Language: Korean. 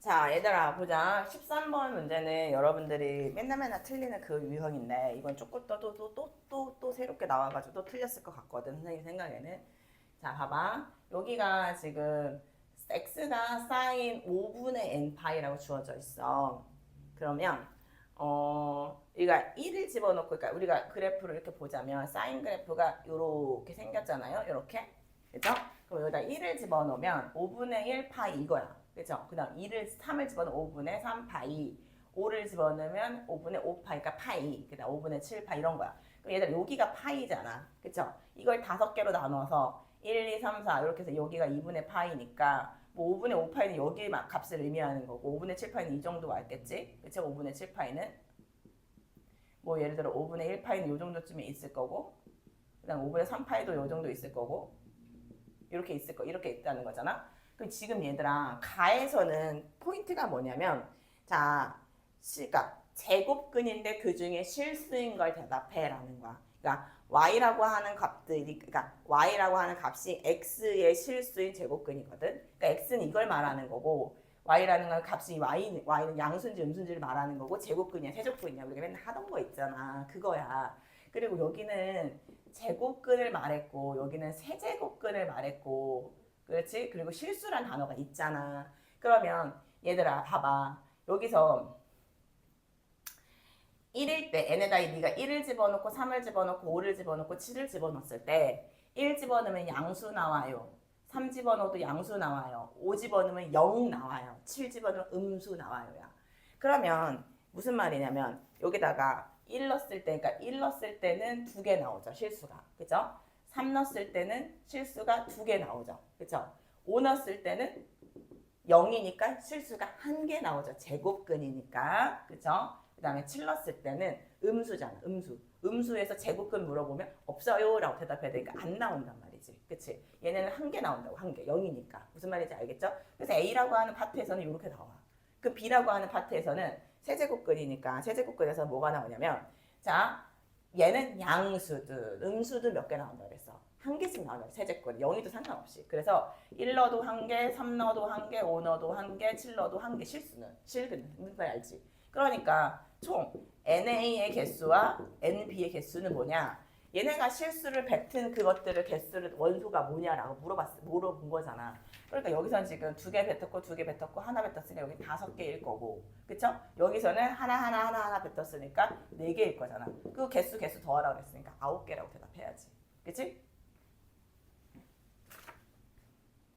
자, 얘들아, 보자. 13번 문제는 여러분들이 맨날 맨날 틀리는 그 유형인데, 이건 조금 또, 또, 또, 또, 또, 또 새롭게 나와가지고 또 틀렸을 것 같거든, 선생님 생각에는. 자, 봐봐. 여기가 지금 x가 사인 5분의 n파이라고 주어져 있어. 그러면, 어, 우리가 1을 집어넣고, 그러니까 우리가 그래프를 이렇게 보자면, 사인 그래프가 이렇게 생겼잖아요. 이렇게. 그죠? 그럼 여기다 1을 집어넣으면 5분의 1 파이 이거야. 그죠? 그 다음 2를 3을 집어넣으면 5분의 3 파이 5를 집어넣으면 5분의 5 파이가 파이 그 다음 5분의 7 파이 이런 거야. 그럼 얘들 여기가 파이잖아. 그죠? 이걸 다섯 개로 나눠서 1, 2, 3, 4 이렇게 해서 여기가 2분의 파이니까 뭐 5분의 5 파이는 여기 막 값을 의미하는 거고 5분의 7 파이는 이 정도 왔겠지? 그쵸? 5분의 7 파이는 뭐 예를 들어 5분의 1 파이는 이 정도쯤에 있을 거고 그 다음 5분의 3 파이도 이 정도 있을 거고 이렇게 있을 거 이렇게 있다는 거잖아. 그럼 지금 얘들아 가에서는 포인트가 뭐냐면 자 시가 제곱근인데 그 중에 실수인 걸 대답해라는 거야. 그러니까 y라고 하는 값들이 그러니까 y라고 하는 값이 x의 실수인 제곱근이거든. 그러니까 x는 이걸 말하는 거고 y라는 건 값이 y y는 양수인지 음수인지를 말하는 거고 제곱근이야 세제곱근이야 우리가 맨날 하던 거 있잖아 그거야. 그리고 여기는 제곱근을 말했고 여기는 세제곱근을 말했고 그렇지? 그리고 실수란 단어가 있잖아. 그러면 얘들아 봐봐. 여기서 1일 때 n에다 네가 1을 집어넣고 3을 집어넣고 5를 집어넣고 7을 집어넣었을 때 1 집어넣으면 양수 나와요. 3 집어넣어도 양수 나와요. 5 집어넣으면 0 나와요. 7 집어넣으면 음수 나와요. 야. 그러면 무슨 말이냐면 여기다가 1 넣었을 때 그러니까 1 넣었을 때는 두 개 나오죠. 실수가. 그죠? 3 넣었을 때는 실수가 두 개 나오죠. 그죠? 5 넣었을 때는 0이니까 실수가 한 개 나오죠. 제곱근이니까. 그죠? 그 다음에 7 넣었을 때는 음수잖아. 음수. 음수에서 제곱근 물어보면 없어요. 라고 대답해야 되니까 안 나온단 말이지. 그치? 얘네는 한 개 나온다고. 한 개. 0이니까. 무슨 말인지 알겠죠? 그래서 A라고 하는 파트에서는 이렇게 나와. 그 B라고 하는 파트에서는 세제곱근이니까 세제곱근에서 뭐가 나오냐면 자 얘는 양수든 음수든 몇 개 나온다 그랬어. 한 개씩 나와요. 세제권. 0이도 상관없이. 그래서 1 넣어도 한 개, 3 넣어도 한 개, 5 넣어도 한 개, 7 넣어도 한 개. 실수는. 실근. 무슨 말 알지? 그러니까 총 NA의 개수와 NB의 개수는 뭐냐? 얘네가 실수를 뱉은 그것들을 개수를 원소가 뭐냐라고 물어봤 물어본 거잖아. 그러니까 여기선 지금 두 개 뱉었고 두 개 뱉었고 하나 뱉었으니까 여기 다섯 개일 거고, 그쵸? 여기서는 하나 하나 하나 하나 뱉었으니까 네 개일 거잖아. 그 개수 개수 더하라 그랬으니까 아홉 개라고 대답해야지, 그치?